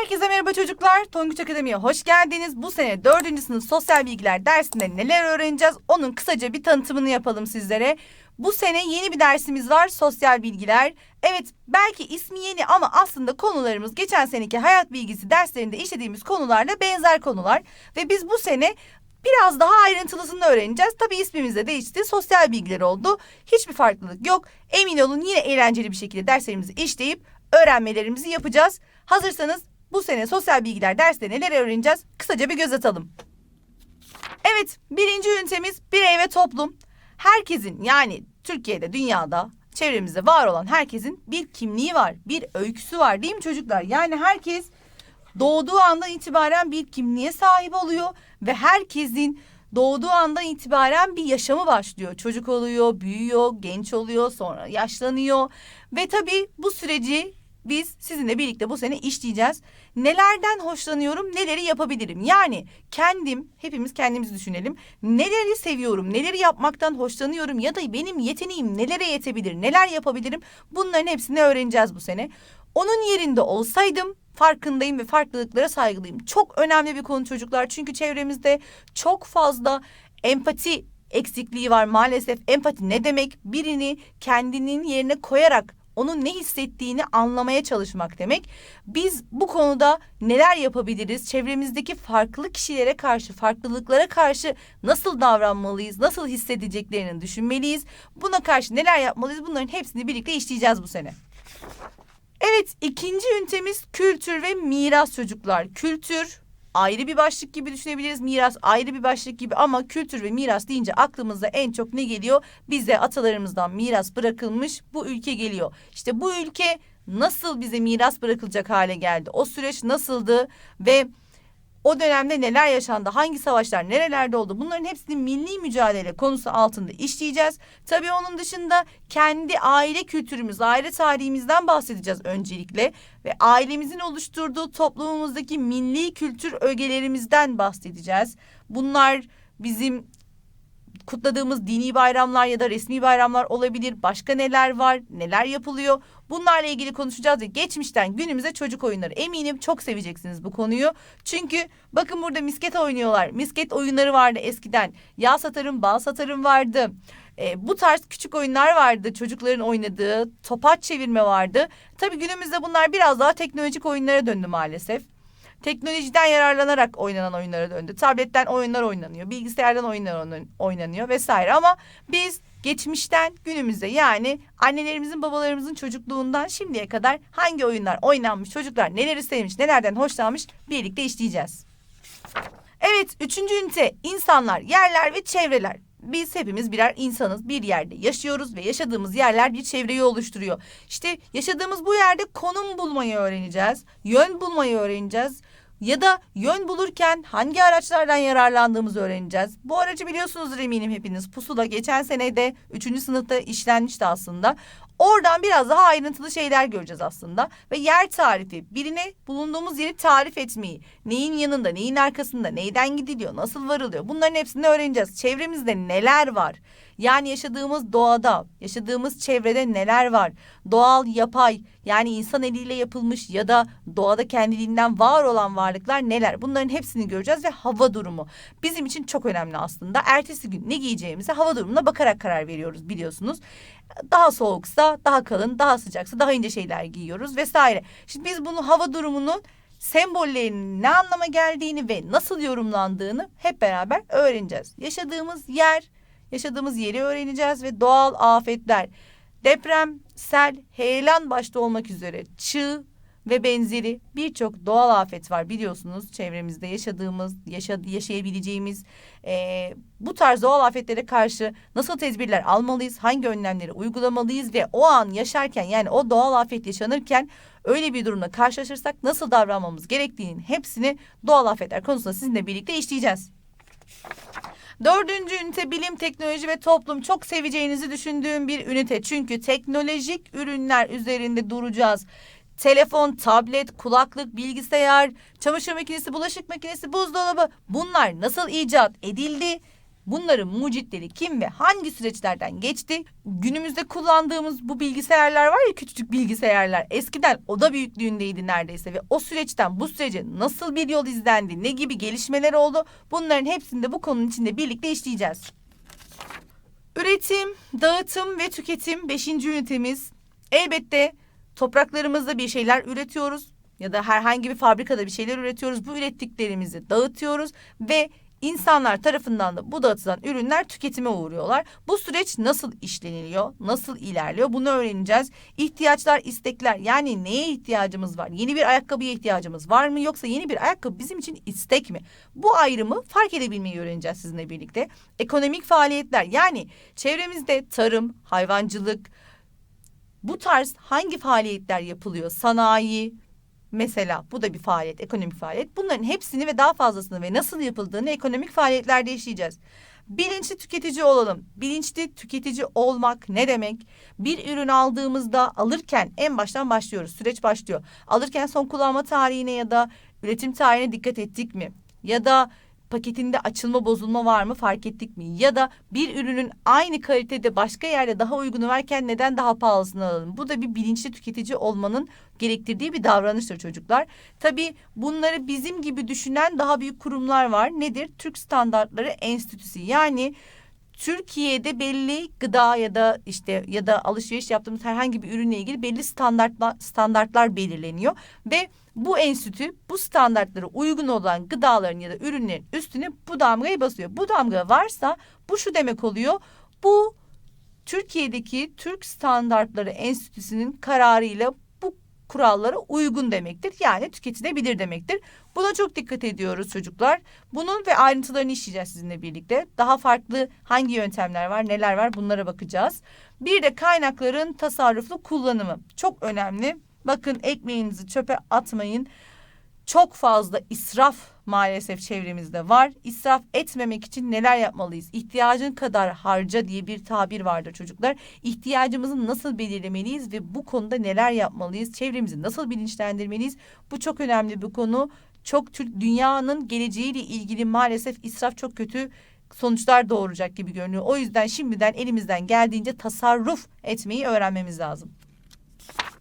Herkese merhaba çocuklar. Tonguç Akademi'ye hoş geldiniz. Bu sene 4. sınıf sosyal bilgiler dersinde neler öğreneceğiz? Onun kısaca bir tanıtımını yapalım sizlere. Bu sene yeni bir dersimiz var sosyal bilgiler. Evet belki ismi yeni ama aslında konularımız geçen seneki hayat bilgisi derslerinde işlediğimiz konularla benzer konular. Ve biz bu sene biraz daha ayrıntılısını öğreneceğiz. Tabii ismimiz de değişti. Sosyal bilgiler oldu. Hiçbir farklılık yok. Emin olun yine eğlenceli bir şekilde derslerimizi işleyip öğrenmelerimizi yapacağız. Hazırsanız bu sene sosyal bilgiler dersinde neler öğreneceğiz? Kısaca bir göz atalım. Evet, birinci ünitemiz birey ve toplum. Herkesin yani Türkiye'de, dünyada, çevremizde var olan herkesin bir kimliği var, bir öyküsü var değil mi çocuklar? Yani herkes doğduğu andan itibaren bir kimliğe sahip oluyor ve herkesin doğduğu andan itibaren bir yaşamı başlıyor. Çocuk oluyor, büyüyor, genç oluyor, sonra yaşlanıyor ve tabii bu süreci biz sizinle birlikte bu sene işleyeceğiz. Nelerden hoşlanıyorum, neleri yapabilirim? Yani kendim, hepimiz kendimizi düşünelim. Neleri seviyorum, neleri yapmaktan hoşlanıyorum ya da benim yeteneğim nelere yetebilir, neler yapabilirim? Bunların hepsini öğreneceğiz bu sene. Onun yerinde olsaydım farkındayım ve farklılıklara saygılıyım. Çok önemli bir konu çocuklar. Çünkü çevremizde çok fazla empati eksikliği var maalesef. Empati ne demek? Birini kendinin yerine koyarak onun ne hissettiğini anlamaya çalışmak demek. Biz bu konuda neler yapabiliriz? Çevremizdeki farklı kişilere karşı, farklılıklara karşı nasıl davranmalıyız? Nasıl hissedeceklerini düşünmeliyiz? Buna karşı neler yapmalıyız? Bunların hepsini birlikte işleyeceğiz bu sene. Evet, ikinci ünitemiz kültür ve miras çocuklar. Kültür ayrı bir başlık gibi düşünebiliriz. Miras ayrı bir başlık gibi ama kültür ve miras deyince aklımıza en çok ne geliyor? Bize atalarımızdan miras bırakılmış bu ülke geliyor. İşte bu ülke nasıl bize miras bırakılacak hale geldi? O süreç nasıldı ve o dönemde neler yaşandı? Hangi savaşlar nerelerde oldu? Bunların hepsini milli mücadele konusu altında işleyeceğiz. Tabii onun dışında kendi aile kültürümüz, aile tarihimizden bahsedeceğiz öncelikle ve ailemizin oluşturduğu toplumumuzdaki milli kültür ögelerimizden bahsedeceğiz. Bunlar bizim kutladığımız dini bayramlar ya da resmi bayramlar olabilir. Başka neler var? Neler yapılıyor? Bunlarla ilgili konuşacağız ve geçmişten günümüze çocuk oyunları. Eminim çok seveceksiniz bu konuyu. Çünkü bakın burada misket oynuyorlar. Misket oyunları vardı eskiden. Yağ satarım, bal satarım vardı. E, bu tarz küçük oyunlar vardı çocukların oynadığı. Topaç çevirme vardı. Tabii günümüzde bunlar biraz daha teknolojik oyunlara döndü maalesef. Teknolojiden yararlanarak oynanan oyunlara döndü. Tabletten oyunlar oynanıyor, bilgisayardan oyunlar oynanıyor vesaire ama biz geçmişten günümüze yani annelerimizin babalarımızın çocukluğundan şimdiye kadar hangi oyunlar oynanmış, çocuklar neleri sevmiş, nelerden hoşlanmış birlikte işleyeceğiz. Evet, üçüncü ünite insanlar, yerler ve çevreler. Biz hepimiz birer insanız. Bir yerde yaşıyoruz ve yaşadığımız yerler bir çevreyi oluşturuyor. İşte yaşadığımız bu yerde konum bulmayı öğreneceğiz. Yön bulmayı öğreneceğiz. Ya da yön bulurken hangi araçlardan yararlandığımızı öğreneceğiz. Bu aracı biliyorsunuzdur eminim hepiniz. Pusula geçen sene de 3. sınıfta işlenmişti aslında. Oradan biraz daha ayrıntılı şeyler göreceğiz aslında. Ve yer tarifi, birine bulunduğumuz yeri tarif etmeyi, neyin yanında, neyin arkasında, neyden gidiliyor, nasıl varılıyor bunların hepsini öğreneceğiz. Çevremizde neler var? Yani yaşadığımız doğada, yaşadığımız çevrede neler var? Doğal, yapay, yani insan eliyle yapılmış ya da doğada kendiliğinden var olan varlıklar neler? Bunların hepsini göreceğiz ve hava durumu bizim için çok önemli aslında. Ertesi gün ne giyeceğimize hava durumuna bakarak karar veriyoruz biliyorsunuz. Daha soğuksa daha kalın, daha sıcaksa daha ince şeyler giyiyoruz vesaire. Şimdi biz bunu hava durumunu sembollerinin ne anlama geldiğini ve nasıl yorumlandığını hep beraber öğreneceğiz. Yaşadığımız yer, yaşadığımız yeri öğreneceğiz ve doğal afetler, deprem, sel, heyelan başta olmak üzere çığ ve benzeri birçok doğal afet var biliyorsunuz çevremizde yaşadığımız, yaşa, yaşayabileceğimiz e, bu tarz doğal afetlere karşı nasıl tedbirler almalıyız, hangi önlemleri uygulamalıyız ve o an yaşarken yani o doğal afet yaşanırken öyle bir durumla karşılaşırsak nasıl davranmamız gerektiğinin hepsini doğal afetler konusunda sizinle birlikte işleyeceğiz. Dördüncü ünite bilim, teknoloji ve toplum çok seveceğinizi düşündüğüm bir ünite. Çünkü teknolojik ürünler üzerinde duracağız. Telefon, tablet, kulaklık, bilgisayar, çamaşır makinesi, bulaşık makinesi, buzdolabı bunlar nasıl icat edildi? Bunların mucitleri kim ve hangi süreçlerden geçti? Günümüzde kullandığımız bu bilgisayarlar var ya küçücük bilgisayarlar. Eskiden oda büyüklüğündeydi neredeyse ve o süreçten bu sürece nasıl bir yol izlendi, ne gibi gelişmeler oldu? Bunların hepsini de bu konunun içinde birlikte işleyeceğiz. Üretim, dağıtım ve tüketim 5. ünitemiz. Elbette topraklarımızda bir şeyler üretiyoruz ya da herhangi bir fabrikada bir şeyler üretiyoruz. Bu ürettiklerimizi dağıtıyoruz ve insanlar tarafından da bu dağıtılan ürünler tüketime uğruyorlar. Bu süreç nasıl işleniliyor, nasıl ilerliyor bunu öğreneceğiz. İhtiyaçlar, istekler yani neye ihtiyacımız var? Yeni bir ayakkabıya ihtiyacımız var mı yoksa yeni bir ayakkabı bizim için istek mi? Bu ayrımı fark edebilmeyi öğreneceğiz sizinle birlikte. Ekonomik faaliyetler yani çevremizde tarım, hayvancılık, bu tarz hangi faaliyetler yapılıyor? Sanayi, Mesela bu da bir faaliyet, ekonomik faaliyet. Bunların hepsini ve daha fazlasını ve nasıl yapıldığını ekonomik faaliyetlerde işleyeceğiz. Bilinçli tüketici olalım. Bilinçli tüketici olmak ne demek? Bir ürün aldığımızda alırken en baştan başlıyoruz. Süreç başlıyor. Alırken son kullanma tarihine ya da üretim tarihine dikkat ettik mi? Ya da paketinde açılma bozulma var mı fark ettik mi? Ya da bir ürünün aynı kalitede başka yerde daha uygunu varken neden daha pahalısını alalım? Bu da bir bilinçli tüketici olmanın gerektirdiği bir davranıştır çocuklar. Tabii bunları bizim gibi düşünen daha büyük kurumlar var. Nedir? Türk Standartları Enstitüsü. Yani Türkiye'de belli gıda ya da işte ya da alışveriş yaptığımız herhangi bir ürünle ilgili belli standartlar standartlar belirleniyor ve bu enstitü bu standartlara uygun olan gıdaların ya da ürünlerin üstüne bu damgayı basıyor. Bu damga varsa bu şu demek oluyor. Bu Türkiye'deki Türk Standartları Enstitüsü'nün kararıyla kurallara uygun demektir. Yani tüketilebilir demektir. Buna çok dikkat ediyoruz çocuklar. Bunun ve ayrıntılarını işleyeceğiz sizinle birlikte. Daha farklı hangi yöntemler var, neler var bunlara bakacağız. Bir de kaynakların tasarruflu kullanımı çok önemli. Bakın ekmeğinizi çöpe atmayın. Çok fazla israf maalesef çevremizde var. İsraf etmemek için neler yapmalıyız? İhtiyacın kadar harca diye bir tabir vardır çocuklar. İhtiyacımızı nasıl belirlemeliyiz ve bu konuda neler yapmalıyız? Çevremizi nasıl bilinçlendirmeliyiz? Bu çok önemli bir konu. Çok dünyanın geleceğiyle ilgili maalesef israf çok kötü sonuçlar doğuracak gibi görünüyor. O yüzden şimdiden elimizden geldiğince tasarruf etmeyi öğrenmemiz lazım.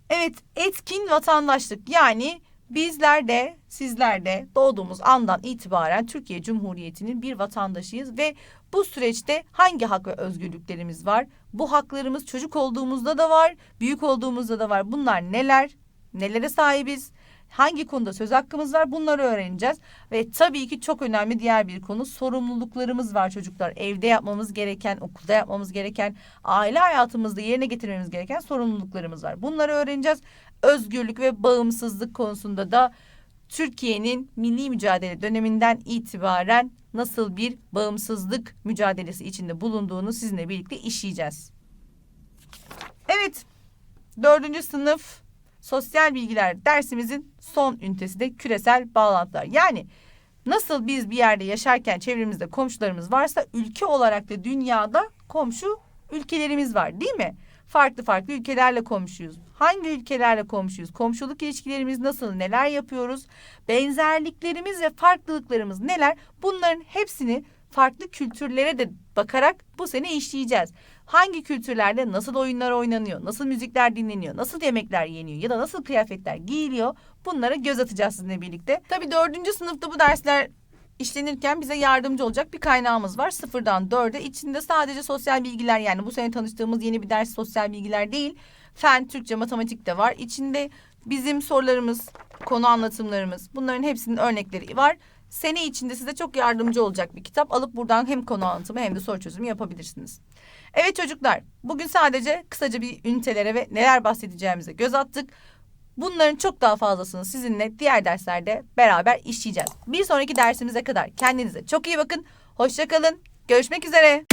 Evet, etkin vatandaşlık yani bizler de sizler de doğduğumuz andan itibaren Türkiye Cumhuriyeti'nin bir vatandaşıyız ve bu süreçte hangi hak ve özgürlüklerimiz var? Bu haklarımız çocuk olduğumuzda da var, büyük olduğumuzda da var. Bunlar neler? Nelere sahibiz? Hangi konuda söz hakkımız var bunları öğreneceğiz. Ve tabii ki çok önemli diğer bir konu sorumluluklarımız var çocuklar. Evde yapmamız gereken, okulda yapmamız gereken, aile hayatımızda yerine getirmemiz gereken sorumluluklarımız var. Bunları öğreneceğiz. Özgürlük ve bağımsızlık konusunda da Türkiye'nin milli mücadele döneminden itibaren nasıl bir bağımsızlık mücadelesi içinde bulunduğunu sizinle birlikte işleyeceğiz. Evet, dördüncü sınıf sosyal bilgiler dersimizin son ünitesi de küresel bağlantılar. Yani nasıl biz bir yerde yaşarken çevremizde komşularımız varsa ülke olarak da dünyada komşu ülkelerimiz var değil mi? Farklı farklı ülkelerle komşuyuz. Hangi ülkelerle komşuyuz? Komşuluk ilişkilerimiz nasıl? Neler yapıyoruz? Benzerliklerimiz ve farklılıklarımız neler? Bunların hepsini farklı kültürlere de bakarak bu sene işleyeceğiz. Hangi kültürlerde nasıl oyunlar oynanıyor, nasıl müzikler dinleniyor, nasıl yemekler yeniyor ya da nasıl kıyafetler giyiliyor bunlara göz atacağız sizinle birlikte. Tabii dördüncü sınıfta bu dersler işlenirken bize yardımcı olacak bir kaynağımız var. Sıfırdan dörde içinde sadece sosyal bilgiler yani bu sene tanıştığımız yeni bir ders sosyal bilgiler değil. Fen, Türkçe, matematik de var. İçinde bizim sorularımız, konu anlatımlarımız bunların hepsinin örnekleri var sene içinde size çok yardımcı olacak bir kitap. Alıp buradan hem konu anlatımı hem de soru çözümü yapabilirsiniz. Evet çocuklar, bugün sadece kısaca bir ünitelere ve neler bahsedeceğimize göz attık. Bunların çok daha fazlasını sizinle diğer derslerde beraber işleyeceğiz. Bir sonraki dersimize kadar kendinize çok iyi bakın. Hoşçakalın. Görüşmek üzere.